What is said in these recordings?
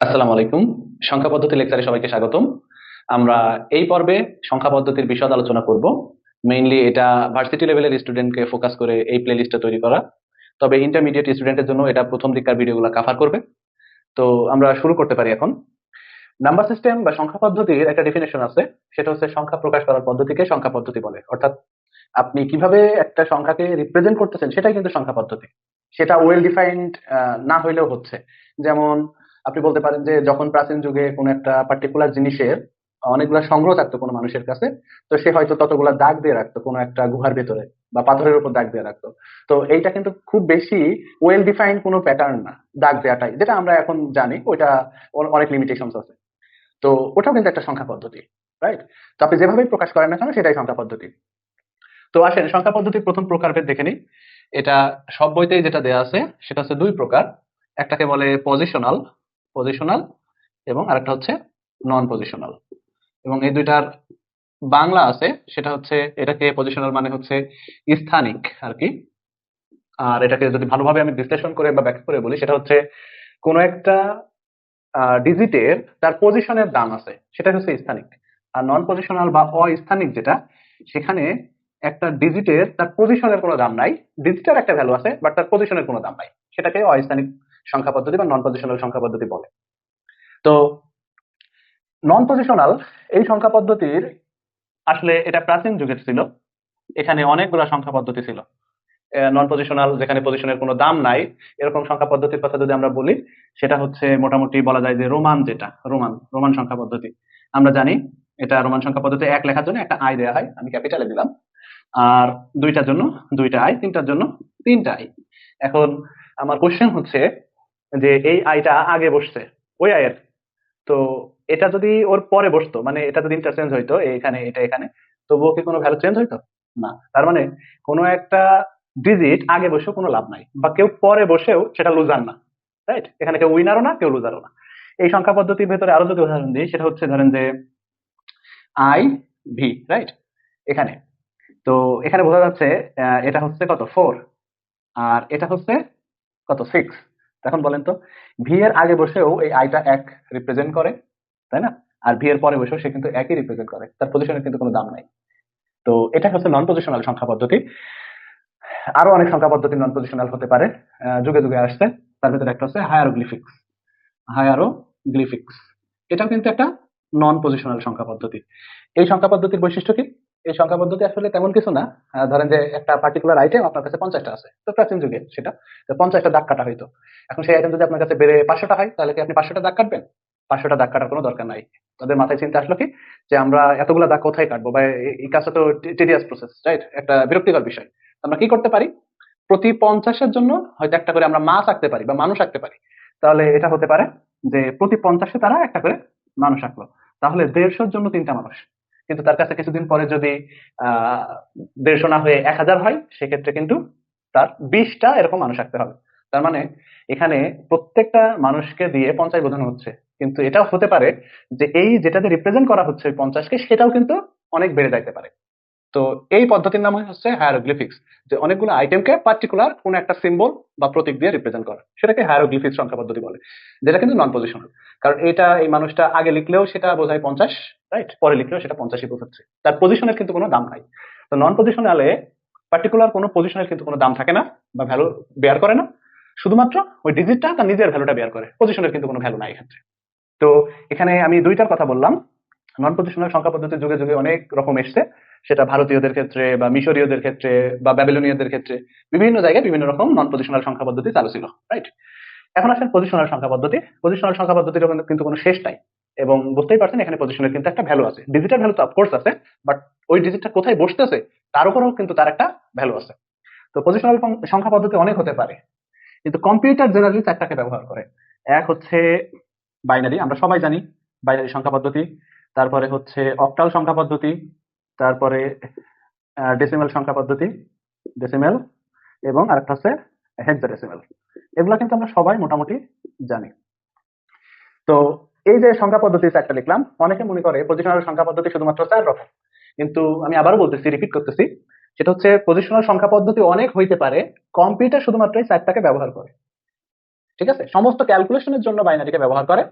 আসসালামু আলাইকুম। সংখ্যা পদ্ধতি লেকচারে সবাইকে স্বাগতম। আমরা এই পর্বে সংখ্যা পদ্ধতির বিশদ আলোচনা করব। মেইনলি এটা ভার্সিটি লেভেলের স্টুডেন্টকে ফোকাস করে এই প্লেলিস্টটা তৈরি করা। তবে ইন্টারমিডিয়েট স্টুডেন্টের জন্য এটা প্রথম দিককার ভিডিওগুলো কাভার করবে। তো আমরা শুরু করতে পারি এখন। নাম্বার সিস্টেম বা সংখ্যা পদ্ধতির একটা ডেফিনেশন আছে। সেটা হচ্ছে সংখ্যা প্রকাশ করার পদ্ধতিকে সংখ্যা পদ্ধতি বলে। অর্থাৎ আপনি কীভাবে একটা সংখ্যাকে রিপ্রেজেন্ট করতেছেন সেটাই কিন্তু সংখ্যা পদ্ধতি। সেটা ওয়েল ডিফাইন্ড না হইলেও হচ্ছে। যেমন আপনি বলতে পারেন যে যখন প্রাচীন যুগে কোনো একটা পার্টিকুলার জিনিসের অনেকগুলো সংগ্রহ থাকতো কোনো মানুষের কাছে, তো সে হয়তো ততগুলা দাগ দিয়ে রাখতো, কোনো একটা গুহার ভেতরে বা পাথরের উপর দাগ দিয়ে রাখতো। তো এইটা কিন্তু খুব বেশি ওয়েল ডিফাইন্ড কোনো প্যাটার্ন না, দাগ দেওয়াটাই যেটা আমরা এখন জানি, ওইটা অনেক লিমিটেশন আছে। তো ওটাও কিন্তু একটা সংখ্যা পদ্ধতি রাইট তো আপনি যেভাবেই প্রকাশ করেন না কেন, সেটাই সংখ্যা পদ্ধতি। তো আসেন, সংখ্যা পদ্ধতির প্রথম প্রকারভেদ দেখে নিই। এটা সব বইতেই যেটা দেয়া আছে, সেটা হচ্ছে দুই প্রকার। একটাকে বলে পজিশনাল পজিশনাল এবং আরেকটা হচ্ছে নন পজিশনাল এবং এই দুইটার বাংলা আছে, সেটা হচ্ছে এটাকে পজিশনাল মানে হচ্ছে স্থানিক আর কি আর এটাকে যদি ভালোভাবে আমি বিশ্লেষণ করে বা ব্যাখ্যা করে বলি, সেটা হচ্ছে কোন একটা ডিজিটের তার পজিশনের দাম আছে সেটা হচ্ছে স্থানিক। আর নন পজিশনাল বা অস্থানিক যেটা, সেখানে একটা ডিজিটের তার পজিশনের কোনো দাম নাই। ডিজিটের একটা ভ্যালু আছে বাট তার পজিশনের কোনো দাম নাই। সেটাকে অস্থানিক সংখ্যা পদ্ধতি বা নন পজিশনাল সংখ্যা পদ্ধতি বলে। তো নন পজিশনাল এই সংখ্যা পদ্ধতির আসলে এটা প্রাচীন যুগের ছিল। এখানে অনেকগুলো সংখ্যা পদ্ধতি ছিল। নন পজিশনাল যেখানে পজিশনের কোনো দাম নাই, এরকম সংখ্যা পদ্ধতির কথা যদি আমরা বলি, সেটা হচ্ছে মোটামুটি বলা যায় যে রোমান যেটা, রোমান রোমান সংখ্যা পদ্ধতি। আমরা জানি এটা রোমান সংখ্যা পদ্ধতি এক লেখার জন্য একটা আই দেওয়া হয়, আমি ক্যাপিটালে দিলাম। আর দুইটার জন্য দুইটা আই তিনটার জন্য তিনটা আই এখন আমার কোশ্চেন হচ্ছে যে এই আইটা আগে বসছে। ওই আয়ের তো এটা যদি ওর পরে বসতো মানে এটা যদি ইন্টারচেঞ্জ হইতো এখানে, এটা এখানে, তবুও কি কোনো ভ্যালু চেঞ্জ হইতো? না। তার মানে কোনো একটা ডিজিট আগে বসেও কোনো লাভ নাই। বা কেউ পরে বসেও সেটা লুজার না। রাইট এখানে কেউ উইনারও না, কেউ লুজারও না। এই সংখ্যা পদ্ধতির ভেতরে আরও যদি উদাহরণ দিই, সেটা হচ্ছে ধরেন যে আই ভি রাইট এখানে। তো এখানে বোঝা যাচ্ছে এটা হচ্ছে কত? ফোর আর এটা হচ্ছে কত? সিক্স এখন বলেন তো ভি এর আগে বসেও এই আইটা এক রিপ্রেজেন্ট করে, তাই না? আর ভি এর পরে বসেও সে কিন্তু একই রিপ্রেজেন্ট করে, তার পজিশনের কিন্তু কোনো দাম নাই। তো এটা হচ্ছে নন পজিশনাল সংখ্যা পদ্ধতি। আরও অনেক সংখ্যা পদ্ধতি নন পজিশনাল হতে পারে যুগে যুগে আসছে। তার ভিতরে একটা হচ্ছে হায়ারোগ্লিফিক্স হায়ারোগ্লিফিক্স এটাও কিন্তু একটা নন পজিশনাল সংখ্যা পদ্ধতি। এই সংখ্যা পদ্ধতির বৈশিষ্ট্য কি? এই সংখ্যা পদ্ধতি আসলে তেমন কিছু না। ধরেন যে একটা পার্টিকুলার আইটেম আপনার কাছে পঞ্চাশটা আছে। তো প্রাচীন যুগে সেটা। পঞ্চাশটা দাগ কাটা হয়তো এখন সেই আইটেম যদি আপনার কাছে বেড়ে পাঁচশোটা হয়, তাহলে কি আপনি পাঁচশোটা দাগ কাটবেন? পাঁচশোটা দাগ কাটার কোনো দরকার নাই। তাদের মাথায় চিন্তা আসলো কি? যে আমরা এতগুলো দাগ কোথায় কাটবো? বা এই কাজটা তো টেডিয়াস প্রসেস রাইট একটা বিরক্তিকর বিষয়। আমরা কি করতে পারি? প্রতি পঞ্চাশের জন্য হয়তো একটা করে আমরা মাছ আঁকতে পারি বা মানুষ আঁকতে পারি। তাহলে এটা হতে পারে যে প্রতি পঞ্চাশে তারা একটা করে মানুষ আঁকলো। তাহলে দেড়শোর জন্য তিনটা মানুষ। কিন্তু তার কাছে কিছুদিন পরে যদি আহ দেড়শো না হয়ে এক হাজার হয়, সেক্ষেত্রে কিন্তু তার বিশটা এরকম মানুষ আঁকতে হবে। তার মানে এখানে প্রত্যেকটা মানুষকে দিয়ে পঞ্চাশ বোঝানো হচ্ছে। কিন্তু এটাও হতে পারে যে এই যেটা যেটাতে রিপ্রেজেন্ট করা হচ্ছে পঞ্চাশকে, সেটাও কিন্তু অনেক বেড়ে যাইতে পারে। তো এই পদ্ধতির নাম হচ্ছে হায়ারোগ্লিফিক্স যে অনেকগুলো আইটেমকে পার্টিকুলার কোন একটা সিম্বল বা প্রতীক দিয়ে রিপ্রেজেন্ট করা। সেটাকে হায়ারোগ্লিফিক্স সংখ্যা পদ্ধতি বলে, যেটা কিন্তু নন পজিশনাল কারণ এটা এই মানুষটা আগে লিখলেও সেটা বোঝায় পঞ্চাশ রাইট পরে লিখলেও সেটা পঞ্চাশই বোঝাচ্ছে। তার পজিশনের কিন্তু কোনো দাম নাই। তো নন পজিশনালে পার্টিকুলার কোনো পজিশনের কিন্তু কোনো দাম থাকে না বা ভ্যালু বেয়ার করে না। শুধুমাত্র ওই ডিজিটটা তার নিজের ভ্যালুটা বেয়ার করে। পজিশনের কিন্তু কোনো ভ্যালু নাই এক্ষেত্রে। তো এখানে আমি দুইটার কথা বললাম। নন পজিশনাল সংখ্যা পদ্ধতি যুগে যুগে অনেক রকম এসছে। সেটা ভারতীয়দের ক্ষেত্রে বা মিশরীয়দের ক্ষেত্রে বা ব্যাবিলনীয়দের ক্ষেত্রে বিভিন্ন জায়গায় বিভিন্ন রকম নন পজিশনাল সংখ্যা পদ্ধতি চালু ছিল রাইট এখন আসেন পজিশনাল সংখ্যা পদ্ধতি। পজিশনাল সংখ্যা পদ্ধতির কিন্তু কোনো শেষ নাই। এবং বুঝতেই পারছেন, এখানে পজিশনের কিন্তু একটা ভ্যালু আছে। ডিজিটাল ভ্যালু তো অফকোর্স আছে বাট ওই ডিজিটটা কোথায় বসতেছে, তার উপরেও কিন্তু তার একটা ভ্যালু আছে। তো পজিশনাল সংখ্যা পদ্ধতি অনেক হতে পারে, কিন্তু কম্পিউটার জেনারেলি চারটাকে ব্যবহার করে। এক হচ্ছে বাইনারি আমরা সবাই জানি বাইনারি সংখ্যা পদ্ধতি, তারপরে হচ্ছে অক্টাল সংখ্যা পদ্ধতি, তারপরে ডেসিমেল সংখ্যা পদ্ধতি ডেসিমেল এবং আরেকটা হচ্ছে হেক্সাডেসিমেল এগুলো কিন্তু আমরা সবাই মোটামুটি জানি। তো এই যে সংখ্যা পদ্ধতি চারটা লিখলাম, অনেকে মনে করে পজিশনাল সংখ্যা পদ্ধতি শুধুমাত্র চার রকম। কিন্তু আমি আবারও বলতেছি রিপিট করতেছি, সেটা হচ্ছে পজিশনাল সংখ্যা পদ্ধতি অনেক হইতে পারে কম্পিউটার শুধুমাত্র এই চারটাকে ব্যবহার করে। ঠিক আছে? সমস্ত ক্যালকুলেশনের জন্য বাইনারিকে ব্যবহার করে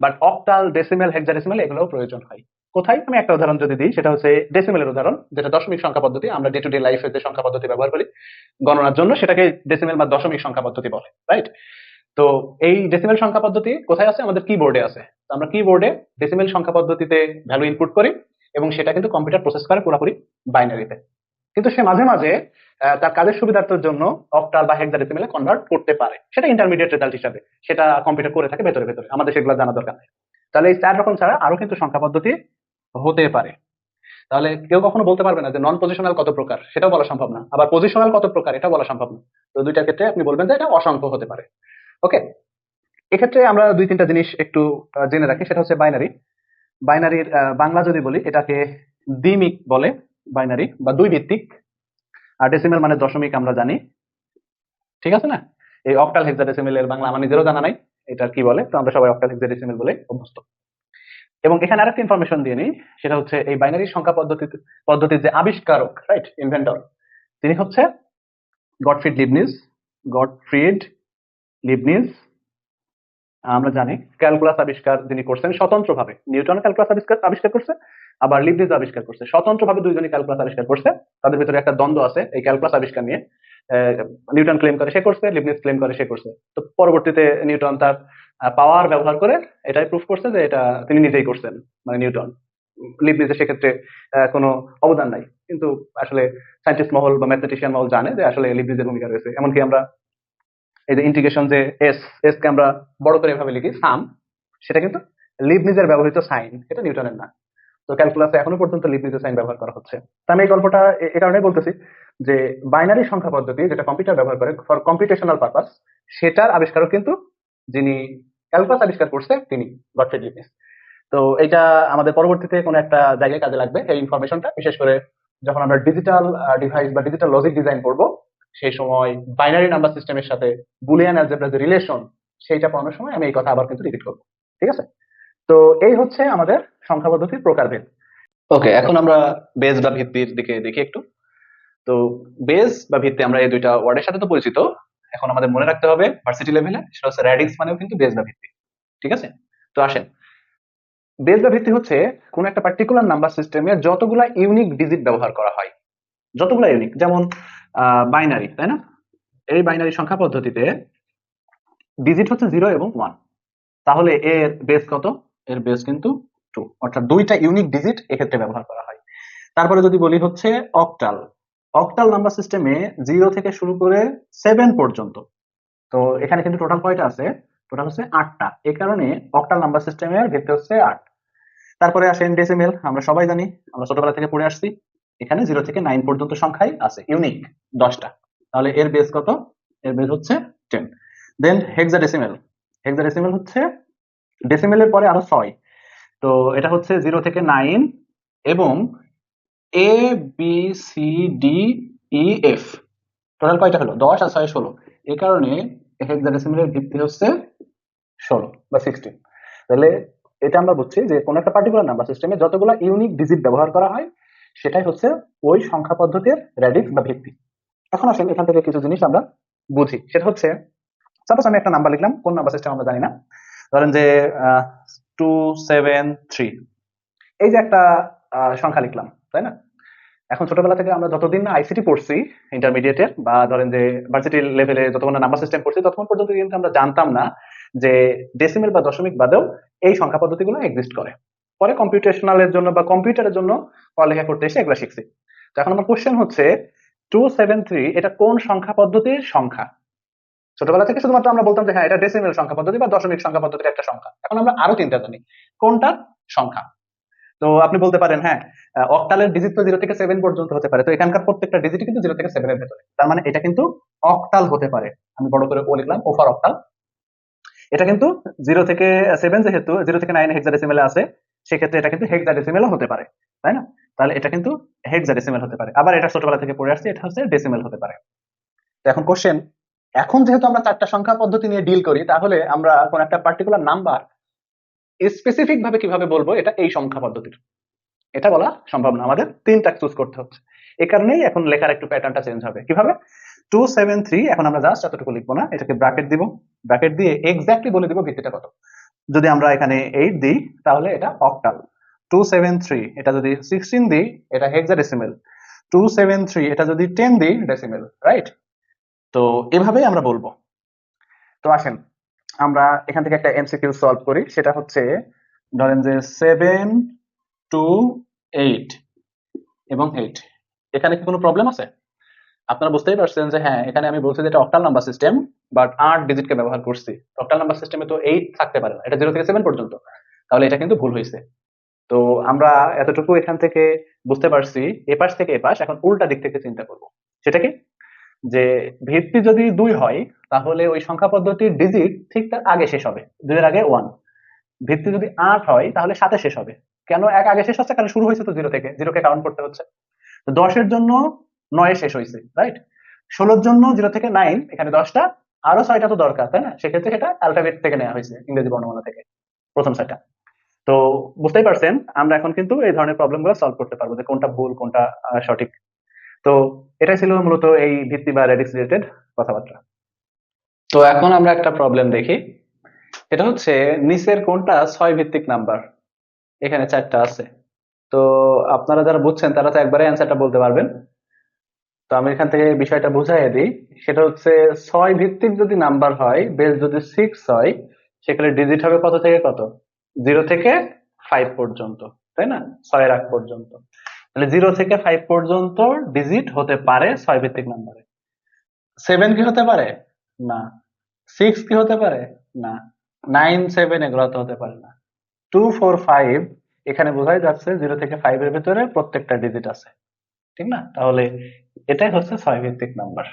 বাট অক্টাল ডেসিমেল হেক্সাডেসিমেল এগুলোও প্রয়োজন হয়। কোথায়? আমি একটা উদাহরণ যদি দিই, সেটা হচ্ছে ডেসিমেলের উদাহরণ, যেটা দশমিক সংখ্যা পদ্ধতি, আমরা ডে টু ডে লাইফে যে সংখ্যা পদ্ধতি ব্যবহার করি, গণনার জন্য সেটাকে ডেসিমেল বা দশমিক সংখ্যা পদ্ধতি বলে রাইট তো এই ডেসিমেল সংখ্যা পদ্ধতি কোথায় আছে? আমাদের কিবোর্ডে আছে। আমরা কিবোর্ডে ডেসিমেল সংখ্যা পদ্ধতিতে ভ্যালু ইনপুট করি এবং সেটা কিন্তু কম্পিউটার প্রসেস করে পুরোপুরি বাইনারিতে কিন্তু সে মাঝে মাঝে তার কাজের সুবিধার্থের জন্য অক্টাল বা হেক্সাডেসিমেলে কনভার্ট করতে পারে। সেটা ইন্টারমিডিয়েট রেজাল্ট হিসাবে। সেটা কম্পিউটার করে থাকে ভেতরে ভেতরে। আমাদের সেগুলো জানা দরকার তাহলে এই চার রকম ছাড়া আরও কিন্তু সংখ্যা পদ্ধতি হতে পারে। তাহলে কেউ কখনো বলতে পারবে না যে নন পজিশনাল কত প্রকার, সেটাও বলা সম্ভব না। আবার পজিশনাল কত প্রকার এটা বলা সম্ভব না। তো দুইটার ক্ষেত্রে আপনি বলবেন যে এটা অসংখ্য হতে পারে। ওকে? এক্ষেত্রে আমরা দুই তিনটা জিনিস একটু জেনে রাখি। সেটা হচ্ছে বাইনারি বাইনারির বাংলা যদি বলি, এটাকে দ্বিমিক বলে বাইনারি বা দুই ভিত্তিক আর ডেসিমেল মানে দশমিক আমরা জানি। ঠিক আছে না? এই অক্টাল হেক্সাডেসিমেল এর বাংলা আমার নিজেরও জানা নাই। এটা কি বলে? তো আমরা সবাই অক্টাল হেক্সাডেসিমেল বলে অভ্যস্ত। এবং এখানে আরেকটা ইনফরমেশন দিয়ে নিই, সেটা হচ্ছে এই বাইনারি সংখ্যা পদ্ধতি পদ্ধতির যে আবিষ্কারক রাইট ইনভেন্টর তিনি হচ্ছে গডফ্রিড লিবনিজ গডফ্রিড লিবনিজ আমরা জানি ক্যালকুলাস আবিষ্কার যিনি করছেন, স্বতন্ত্রভাবে নিউটন ক্যালকুলাস আবিষ্কার আবিষ্কার করছে, আবার লিবনিজ আবিষ্কার করছে, স্বতন্ত্রভাবে দুইজনই ক্যালকুলাস আবিষ্কার করছে, তাদের ভিতরে একটা দ্বন্দ্ব আছে এই ক্যালকুলাস আবিষ্কার নিয়ে নিউটন ক্লেম করে সে করছে লিবনিজ ক্লেম করে সে করছে, তো পরবর্তীতে নিউটন তার পাওয়ার ব্যবহার করে এটাই প্রুফ করছে যে এটা তিনি নিজেই করছেন মানে নিউটন। লিবনিজের সেক্ষেত্রে কোনো অবদান নাই। কিন্তু আসলে সায়েন্টিস্ট মহল বা ম্যাথমেটিশিয়ান মহল জানে যে আসলে লিবনিজের ভূমিকা রয়েছে। এমনকি আমরা এই যে ইন্টিগ্রেশন যে এস এস কে আমরা বড় করে এভাবে লিখি সাম সেটা কিন্তু লিবনিজের ব্যবহৃত সাইন, এটা নিউটনের না। তো ক্যালকুলাসে এখনও পর্যন্ত লিবনিজের সাইন ব্যবহার করা হচ্ছে। তো আমি এই গল্পটা এ কারণে বলতেছি যে বাইনারি সংখ্যা পদ্ধতি যেটা কম্পিউটার ব্যবহার করে ফর কম্পিউটেশনাল পারপাস সেটার আবিষ্কারক কিন্তু যিনি ক্যালকুলাস আবিষ্কার করছে তিনি গডফ্রিড লিবনিজ তো এটা আমাদের পরবর্তীতে কোনো একটা জায়গায় কাজে লাগবে এই ইনফরমেশনটা বিশেষ করে যখন আমরা ডিজিটাল ডিভাইস বা ডিজিটাল লজিক ডিজাইন করব, সেই সময় বাইনারি নাম্বার সিস্টেমের সাথে বুলিয়ান অ্যালজেব্রা যে রিলেশন সেইটা পড়ানোর সময় আমি এই কথা আবার কিন্তু রিপিট করব। ঠিক আছে? তো এই হচ্ছে আমাদের সংখ্যা পদ্ধতির প্রকারভেদ। ওকে এখন আমরা বেজ বা ভিত্তির দিকে দেখি একটু। তো বেজ বা ভিত্তি, আমরা এই দুইটা ওয়ার্ডের সাথে তো পরিচিত। এখন আমাদের মনে রাখতে হবে ভার্সিটি লেভেলে সেটা হচ্ছে র্যাডিক্স মানেও কিন্তু বেস বা ভিত্তি, ঠিক আছে? তো আসেন বেস বা ভিত্তি হচ্ছে কোন একটা পার্টিকুলার নাম্বার সিস্টেমে যতগুলা ইউনিক ডিজিট ব্যবহার করা হয়, যতগুলা ইউনিক যেমন বাইনারি তাই না? এই বাইনারি সংখ্যা পদ্ধতিতে ডিজিট হচ্ছে জিরো এবং ওয়ান তাহলে এর বেস কত? এর বেস কিন্তু টু অর্থাৎ দুইটা ইউনিক ডিজিট এক্ষেত্রে ব্যবহার করা হয়। তারপরে যদি বলি হচ্ছে অক্টাল অক্টাল নাম্বার সিস্টেমে জিরো থেকে শুরু করে সেভেন পর্যন্ত। তো এখানে কিন্তু টোটাল কয়টা আছে? টোটাল হচ্ছে আটটা। এ কারণে অক্টাল নাম্বার সিস্টেমের ভিত্তি হচ্ছে আট। তারপরে আসেন ডেসিমেল আমরা সবাই জানি, আমরা ছোটবেলা থেকে পড়ে আসছি। এখানে জিরো থেকে নাইন পর্যন্ত সংখ্যাই আছে ইউনিক দশটা। তাহলে এর বেস কত? এর বেস হচ্ছে টেন দেন হেক্সাডেসিমেল হেক্সাডেসিমেল হচ্ছে ডেসিমেলের পরে আরও ছয়। তো এটা হচ্ছে জিরো থেকে নাইন এবং A B C D E F total কয়টা হলো? দশ আর ছয় ষোলো। এই কারণে হেক্সাডেসিমেলের ভিত্তি হচ্ছে ষোলো বা সিক্সটিন তাহলে এটা আমরা বুঝছি যে কোন একটা পার্টিকুলার নাম্বার সিস্টেমে যতগুলো ইউনিক ডিজিট ব্যবহার করা হয়, সেটাই হচ্ছে ওই সংখ্যা পদ্ধতির র্যাডিক্স বা ভিত্তি। এখন আসেন এখান থেকে কিছু জিনিস আমরা বুঝি। সেটা হচ্ছে সাপোজ আমি একটা নাম্বার লিখলাম, কোন নাম্বার সিস্টেম আমরা জানি না। ধরেন যে টু সেভেন থ্রি এই যে একটা সংখ্যা লিখলাম। তাই না? এখন ছোটবেলা থেকে আমরা যতদিন না আইসিটি পড়ছি ইন্টারমিডিয়েটের বা ধরেন যে ভার্সিটি লেভেলে যতক্ষণ নাম্বার সিস্টেম পড়ছি, ততক্ষণ পর্যন্ত কিন্তু আমরা জানতাম না যে ডেসিমেল বা দশমিক বাদেও এই সংখ্যা পদ্ধতিগুলো এক্সিস্ট করে। পরে কম্পিউটেশনালের জন্য বা কম্পিউটারের জন্য পড়ালেখা করতে এসে এগুলো শিখছি। তো এখন আমার কোশ্চেন হচ্ছে টু সেভেন থ্রি এটা কোন সংখ্যা পদ্ধতির সংখ্যা? ছোটবেলা থেকে শুধুমাত্র আমরা বলতাম যে হ্যাঁ এটা ডেসিমেল সংখ্যা পদ্ধতি বা দশমিক সংখ্যা পদ্ধতির একটা সংখ্যা। এখন আমরা আরও তিনটা জানি। কোনটার সংখ্যা? তো আপনি বলতে পারেন হ্যাঁ অক্টালের ডিজিট তো জিরো থেকে সেভেন পর্যন্ত হতে পারে। তো এখানকার প্রত্যেকটা ডিজিট কিন্তু জিরো থেকে সেভেনের ভেতরে। তার মানে এটা কিন্তু অক্টাল হতে পারে। আমি বড় করে ও লিখলাম ওফার অক্টাল এটা কিন্তু জিরো থেকে সেভেন যেহেতু জিরো থেকে নাইন হেক্সাডেসিমেলে আছে, সেক্ষেত্রে এটা কিন্তু হেক্সাডেসিমেলও হতে পারে, তাই না? তাহলে এটা কিন্তু হেক্সাডেসিমেল হতে পারে। আবার এটা ছোটবেলা থেকে পড়ে আসছে, এটা হচ্ছে ডেসিমেল হতে পারে। তো এখন কোশ্চেন এখন যেহেতু আমরা চারটা সংখ্যা পদ্ধতি নিয়ে ডিল করি, তাহলে আমরা কোন একটা পার্টিকুলার নাম্বার স্পেসিফিক ভাবে কীভাবে বলব, এটা এই সংখ্যা পদ্ধতির। এটা বলা সম্ভব না, আমাদের তিনটা চুজ করতে হচ্ছে। এই কারণেই এখন লেখার একটু প্যাটার্নটা চেঞ্জ হবে। কীভাবে? টু সেভেন থ্রি এখন আমরা জাস্ট এতটুকু লিখব না, এটাকে ব্র্যাকেট দিব। ব্র্যাকেট দিয়ে এক্স্যাক্টলি বলে দিব ভিত্তিটা কত। যদি আমরা এখানে এইট দিই, তাহলে এটা অক্টাল টু সেভেন থ্রি এটা যদি সিক্সটিন দিই, এটা হেক্সাডেসিমেল টু সেভেন থ্রি এটা যদি টেন দিই ডেসিমেল রাইট তো এভাবেই আমরা বলব। তো আসেন আমরা এখান থেকে একটা এমসিকিউ সলভ করি। সেটা হচ্ছে, ধরেন যে সেভেন টু এইট এবং এইট এখানে কি কোনো প্রবলেম আছে? আপনারা বুঝতেই পারছেন যে হ্যাঁ এখানে আমি বলছি যে এটা অক্টাল নাম্বার সিস্টেম বাট আট ডিজিটকে ব্যবহার করছি। অক্টাল নাম্বার সিস্টেমে তো এইট থাকতে পারে না। এটা জিরো থেকে সেভেন পর্যন্ত। তাহলে এটা কিন্তু ভুল হয়েছে। তো আমরা এতটুকু এখান থেকে বুঝতে পারছি, এপাশ থেকে এপাশ, এখন উল্টা দিক থেকে চিন্তা করব। সেটা কি? যে ভিত্তি যদি দুই হয়, তাহলে ওই সংখ্যা পদ্ধতির ডিজিট ঠিক তার আগে শেষ হবে, দুইয়ের আগে ওয়ান ভিত্তি যদি আট হয়, তাহলে সাথে শেষ হবে। কেন এক আগে শেষ হচ্ছে? কারণ শুরু হয়েছে তো জিরো থেকে জিরোকে কাউন্ট করতে হচ্ছে। তো দশের জন্য নয় শেষ হয়েছে রাইট ষোলোর জন্য জিরো থেকে নাইন এখানে দশটা, আরও ছয়টা তো দরকার, তাই না? সেক্ষেত্রে সেটা অ্যালফাবেট থেকে নেওয়া হয়েছে, ইংরেজি বর্ণমালা থেকে, প্রথম ছয়টা। তো বুঝতেই পারছেন, আমরা এখন কিন্তু এই ধরনের প্রবলেমগুলো সলভ করতে পারব যে কোনটা ভুল, কোনটা সঠিক। তো এটাই ছিল মূলত এই ভিত্তি বা রেডিক্স রিলেটেড কথাবার্তা। তো এখন আমরা একটা প্রবলেম দেখি। এটা হচ্ছে নিচের কোনটা ছয় ভিত্তিক নাম্বার এখানে চারটা আছে। তো আপনারা যারা বুঝছেন, তারা তো একবারে অ্যান্সারটা বলতে পারবেন। তো আমি এখান থেকে বিষয়টা বুঝাইয়ে দিই। সেটা হচ্ছে ছয় ভিত্তিক যদি নাম্বার হয় বেস যদি সিক্স হয়, সেখানে ডিজিট হবে কত থেকে কত? জিরো থেকে ফাইভ পর্যন্ত, তাই না? ছয়ের আগ পর্যন্ত। তাহলে জিরো থেকে ফাইভ পর্যন্ত ডিজিট হতে পারে ছয় ভিত্তিক নাম্বারে সেভেন কি হতে পারে? না। সিক্স কি হতে পারে? না। নাইন সেভেন এগুলো তো হতে পারে না। টু ফোর ফাইভ এখানে বোঝাই যাচ্ছে জিরো থেকে ফাইভ এর ভেতরে প্রত্যেকটা ডিজিট আছে। ঠিক না? তাহলে এটাই হচ্ছে ছয় ভিত্তিক নাম্বার